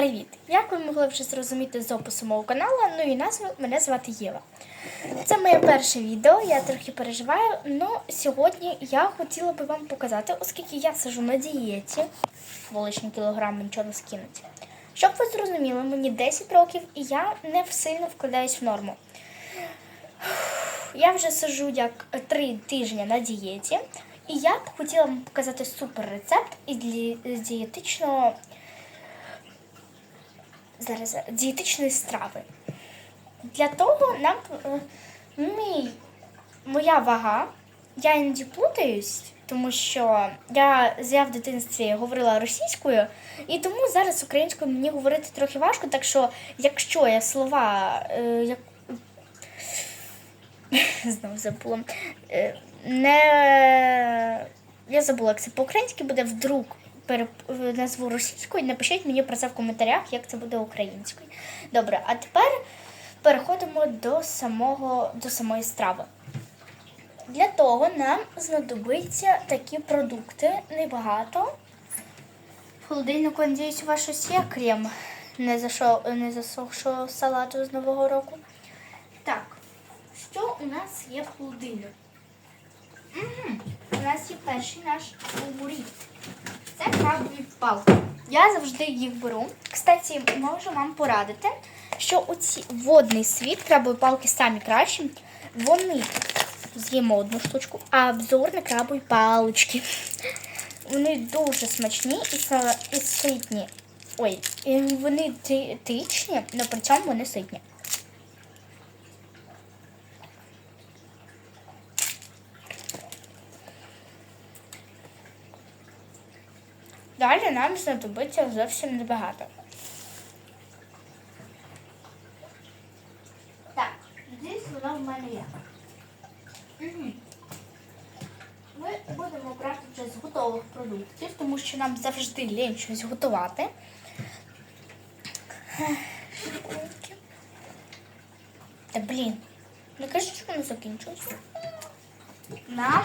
Привіт! Як ви могли вже зрозуміти з опису мого каналу, ну і назви, мене звати Єва. Це моє перше відео, я трохи переживаю, але сьогодні я хотіла би вам показати, оскільки я сижу на дієті, бо лишні кілограми нічого не скинуть. Щоб ви зрозуміли, мені 10 років і я не сильно вкладаюсь в норму. Я вже сижу як 3 тижні на дієті, і я б хотіла вам показати супер рецепт із дієтичного зараз зараз, дієтичної страви. Для того нам е, мій, моя вага, я іноді плутаюсь, тому що я, я в дитинстві говорила російською, і тому зараз українською мені говорити трохи важко, так що якщо я слова е, як... знову забула, е, не я забула, як це по-українськи буде вдруг. Назву російською. Напишіть мені про це в коментарях, як це буде українською. Добре, а тепер переходимо до самого до самої страви. Для того нам знадобиться такі продукти, небагато. В холодильнику, надіюсь, у вас щось є крем не, зашо... не засохшого салату з Нового року. Так, що у нас є в холодильнику? У нас є перший наш фаворит. Це крабові палки. Я завжди їх беру. Кстати, можу вам порадити, що оці водний світ, крабові палки самі кращі. Вони з'їмо одну штучку, а обзор на крабові палички. Вони дуже смачні і, ситні. Ой, вони дієтичні, але при цьому вони ситні. Далі нам знадобиться зовсім небагато. Так, здесь вона в мене є. Ми будемо брати вже з готових продуктів, тому що нам завжди лінь щось готувати. Та блін, не кажіть, що воно закінчилось. Нам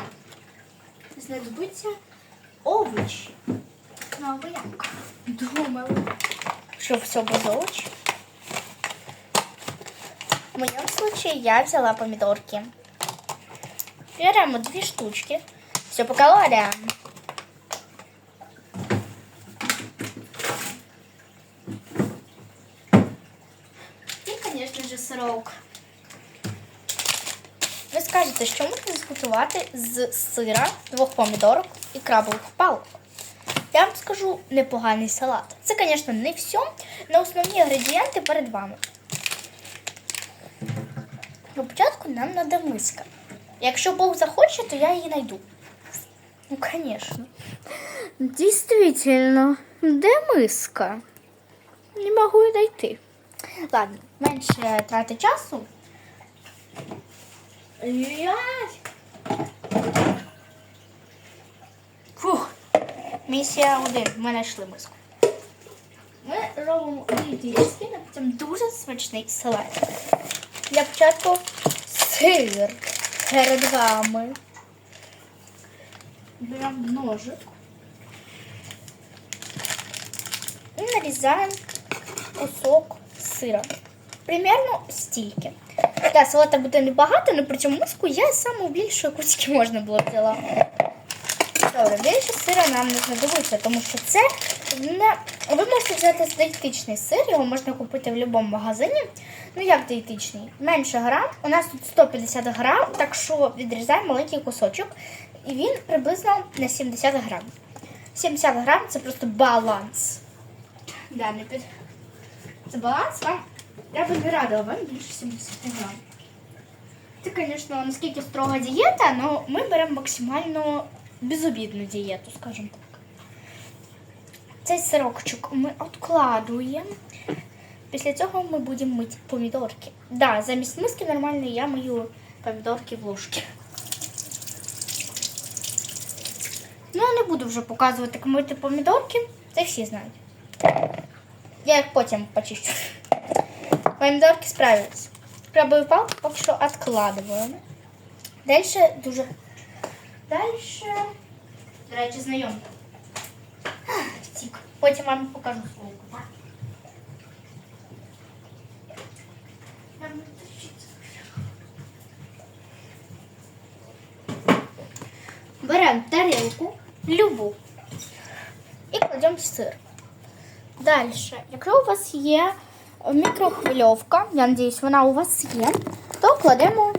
знадобиться овочі. Ну, а ви як? Думали, що все без овочів. В моєму случае я взяла помидорки. Берем две штучки. Все по калориям. И, конечно же, сирок. Ви скажете, що можна зготувати з сира, двох помідорок і крабових палок? Я вам скажу непоганий салат. Це, звісно, не все, але основні інгредієнти перед вами. На початку нам треба миска. Якщо Бог захоче, то я її знайду. Ну, звісно. Дійсно, де миска? Не можу її знайти. Ладно, менше трати часу. Блядь. Місія один. Ми знайшли миску. Ми робимо дієтичний, а потім дуже смачний салат. Для початку сир перед вами. Беремо ножик. І нарізаємо кусок сира. Примерно стільки. Так, салата буде небагато, але при цьому миску я саму більшу, яку можна було взяла. Добре, більше сира нам не знадобиться, тому що це не. Ви можете взяти дієтичний сир, його можна купити в будь-якому магазині. Ну як дієтичний? Менше грам. У нас тут 150 грам, так що відрізаємо маленький кусочок. І він приблизно на 70 грам. 70 грам це просто баланс. Да, не під... Це баланс вам. Я би не радила вам більше 70 грам. Це, звісно, наскільки строга дієта, але ми беремо максимально безобідну дієту, скажімо так. Цей сирокчик ми відкладуємо. Після цього ми будемо мити помідорки. Да, замість миски нормально я мию помідорки в ложки. Ну, я не буду вже показувати, як мити помідорки. Це всі знають. Я їх потім почищу. Помідорки справились. Крабові палки поки що відкладуємо. Дальше дуже. Дальше, до речі, знайомка. Втік. Потім вам покажу слово. Беремо тарелку любу і кладемо сир. Далі, якщо у вас є мікрохвильовка, я сподіваюся, вона у вас є, то кладемо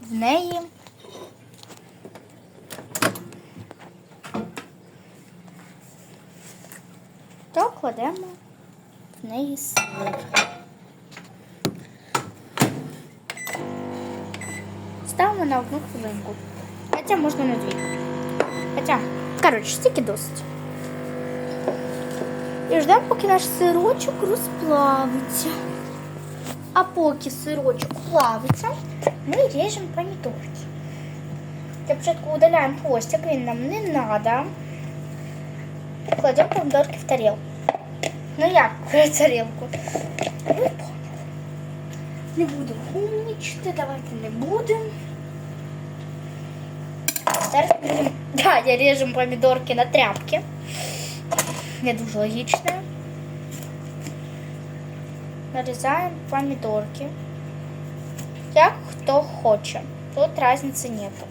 в неї. Кладемо в неї сир. Ставимо на одну хвилинку. Хоча можна на дві. Хоча, коротше, стільки досить. І ждемо, поки наш сирочок розплавиться. А поки сирочок плавиться, ми ріжемо помідорки. Для початку удаляємо хвостик, він нам не треба. Кладемо помідорки в тарілку. Ну як в тарілку? Ви поняли. Не будемо умнічити, давайте не будемо. Зараз будемо. Да, я режем помідорки на тряпки. Не дуже логічно. Нарізаємо помідорки. Як хто хоче. Тут різниці нету.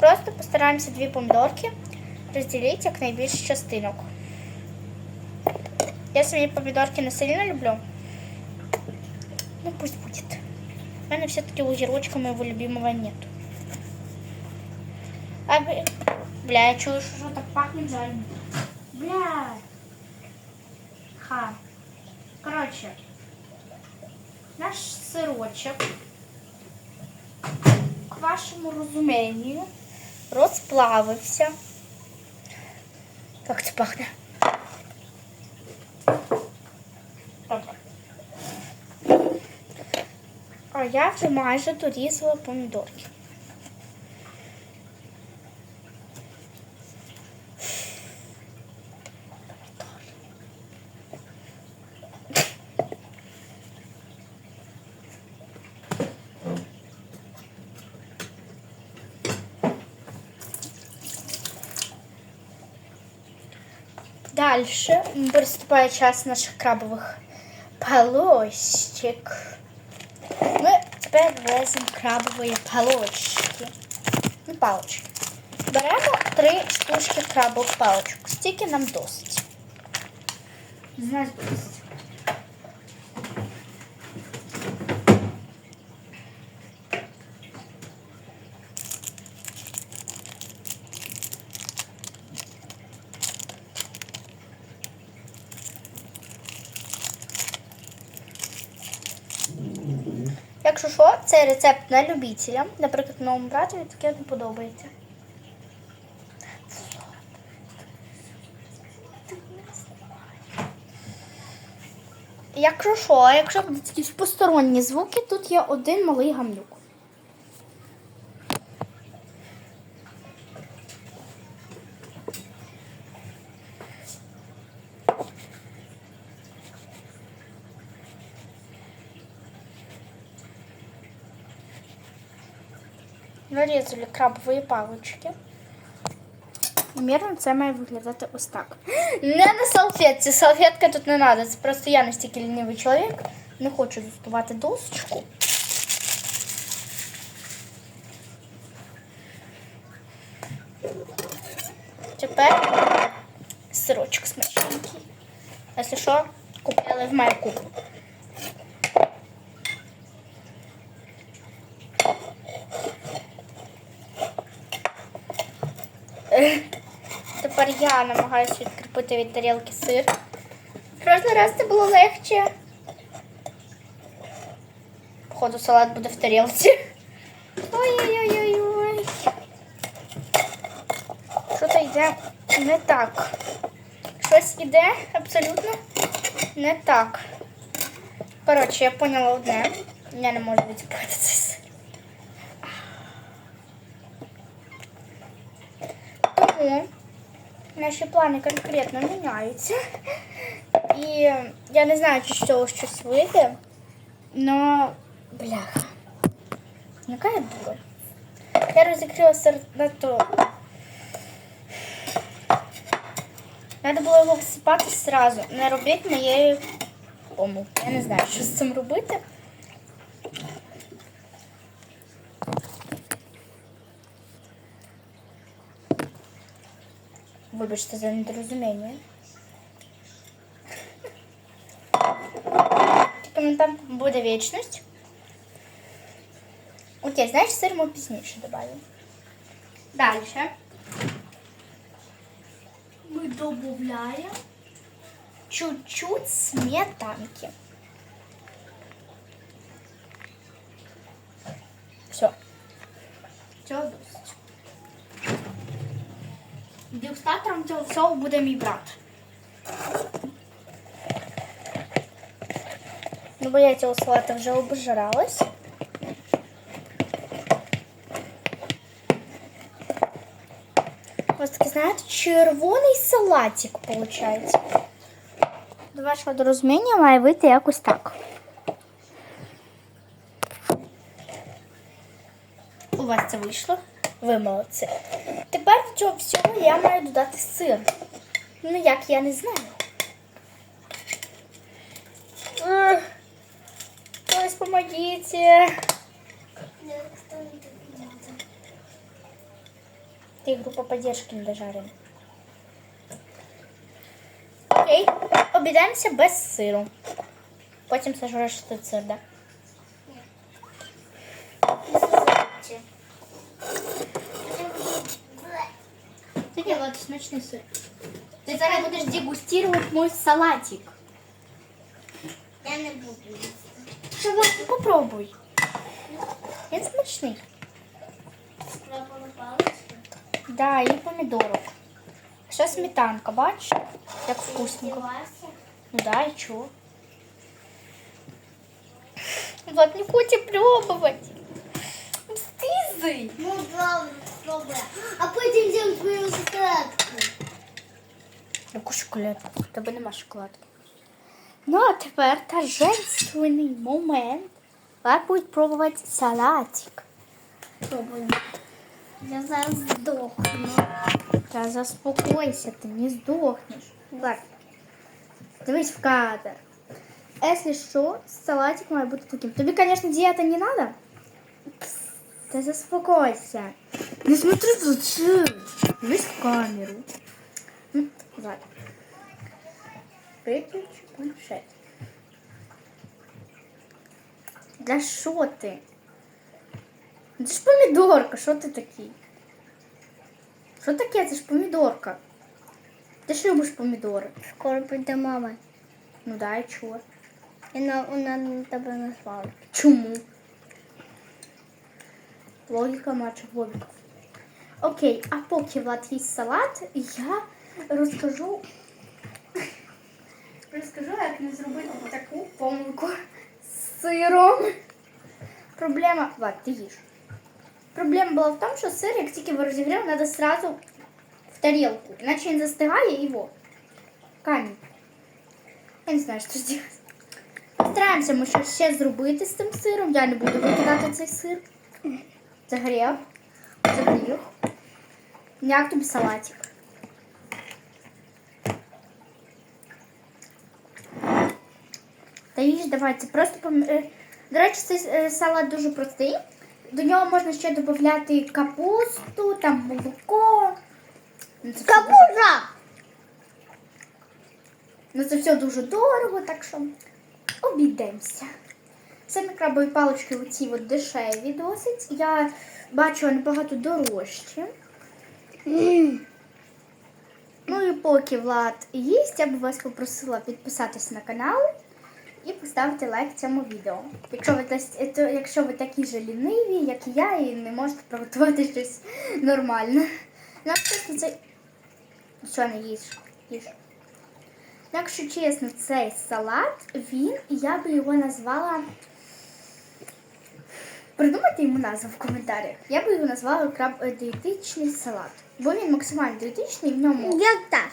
Просто постараємося дві помідорки розділити як найбільше частинок. Я свої помідорки не сильно люблю. Ну пусть будет. У мене все-таки огірочка моего любимого нету. А, бля, бля, я чую, что так пахнет жареным. Бля. Ха. Короче, наш сирочок, к вашему розумению, розплавився. Как це пахне? я вже майже дорізала помідорки. Дальше приступає час наших крабових палочек. Тепер веземо крабові палочки. Ну, палочки. Беремо три штучки крабових палочок. Стільки нам досить. Знаєш, досить. Якщо що, цей рецепт на любителя. Наприклад, моєму братові таке не подобається. Якщо що, якщо будуть якісь посторонні звуки, тут є один малий гамнюк. Нарізали крабові палички. Примірно це має виглядати ось так. Не на салфетці. Салфетка тут не треба. Це просто я настільки лінивий чоловік. Не хочу застувати досочку. Тепер сирочок смачненький. Якщо що, купили в майку. Тепер я намагаюся відкріпити від тарілки сир. Кожен раз це було легше. Походу, салат буде в тарілці. Ой-ой-ой-ой. Що то йде не так. Щось іде абсолютно не так. Коротше, я поняла одне. Я не можу відкрити Тому наші плани конкретно міняються. І я не знаю, чи з цього щось вийде. Но, бляха. Яка я дура. Я розігріла сир на то. Треба було його всипати зразу. Не робіть моєї помилки. Я не знаю, що з цим робити. Вибачте за недорозуміння. Типу, там буде вічність. Окей, знаєш, сир ми пізніше додаємо. Далі. Ми додаємо чуть-чуть сметанки. Все. Цього досить. Дегустатором цього всього буде мій брат. Ну, бо я цього салата вже обжиралась. Ось такий, знаєте, червоний салатик виходить. До вашого розуміння має вийти якось так. У вас це вийшло. Ви молодці. Тепер до цього всього я маю додати сир. Ну як, я не знаю. Хтось помогите. Ты группа поддержки не дожарена. Окей, обійдемося без сиру. Потім сожреш ти сир, да? Ты делала чесночный сыр. Ты зараз будешь дегустировать мой салатик. Я не буду їсти. Давай, попробуй. Він смачний. Крабова паличка. Да, і помідорок. Ще сметанка, бачиш? Як вкусненько. Співався. Ну да, и чё? Влад не хочет пробовать. Стизы. Ну, добре, добре. А потім з'їм твою шоколадку. Яку шоколадку? У тебе нема шоколадки. Ну, а тепер торжественний момент. Влад буде пробувати салатик. Пробуємо. Я зараз здохну. Та заспокойся, ти не здохнеш. Влад, дивись в кадр. Если що, салатик має бути таким. Тобі, конечно, дієта не надо. Та заспокойся. Не смотри в. Дивись в камеру. М, Влад. Планшет. Да що ти? Це ж помідорка, що ти такий? Що таке? Це ж помідорка. Ти ж любиш помідори. Скоро прийде мама. Ну да, і чого? І на, вона на тебе назвала. Чому? Логіка матча логіка. Окей, а поки Влад їсть салат, я розкажу. Розкажу, як не зробити таку помилку з сиром. Проблема. Влад, ти їж. Проблема була в тому, що сир, як тільки ви розігріли, треба сразу в тарілку. Іначе він застигає і во. Камінь. Я не знаю, що зробити. Постараємося ми щось ще зробити з цим сиром. Я не буду викидати цей сир. Це гріх. Як тобі салатик? Та їж давайте. Просто пом... е, До речі, цей е, салат дуже простий. До нього можна ще додати капусту, там молоко. Ну, це Капура! Ну це все дуже дорого, так що обійдемося. Самі крабові палички оці от дешеві досить. Я бачу набагато дорожчі. Ну і поки Влад їсть, я б вас попросила підписатися на канал і поставити лайк цьому відео. Якщо ви, то- якщо ви такі ж ліниві, як і я, і не можете приготувати щось нормальне. Ну, чесно, це... Що не їж? Їж. Якщо чесно, цей салат, він, я би його назвала. Придумайте йому назву в коментарях. Я би його назвала краб дієтичний салат. Бо він максимально дієтичний, в ньому, Як так?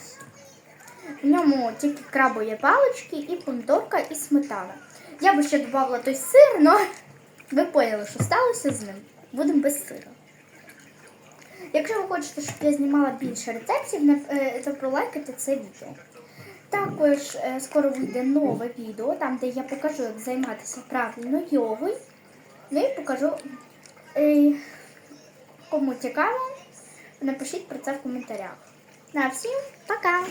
в ньому тільки крабові палички і помідорка, і сметана. Я би ще додавала той сир, але ви поняли, що сталося з ним. Будемо без сира. Якщо ви хочете, щоб я знімала більше рецептів, нап- е, то пролайкайте це відео. Також е, скоро вийде нове відео, там, де я покажу, як займатися правильно йогою. Ну і покажу, кому цікаво, напишіть про це в коментарях. На всім пока!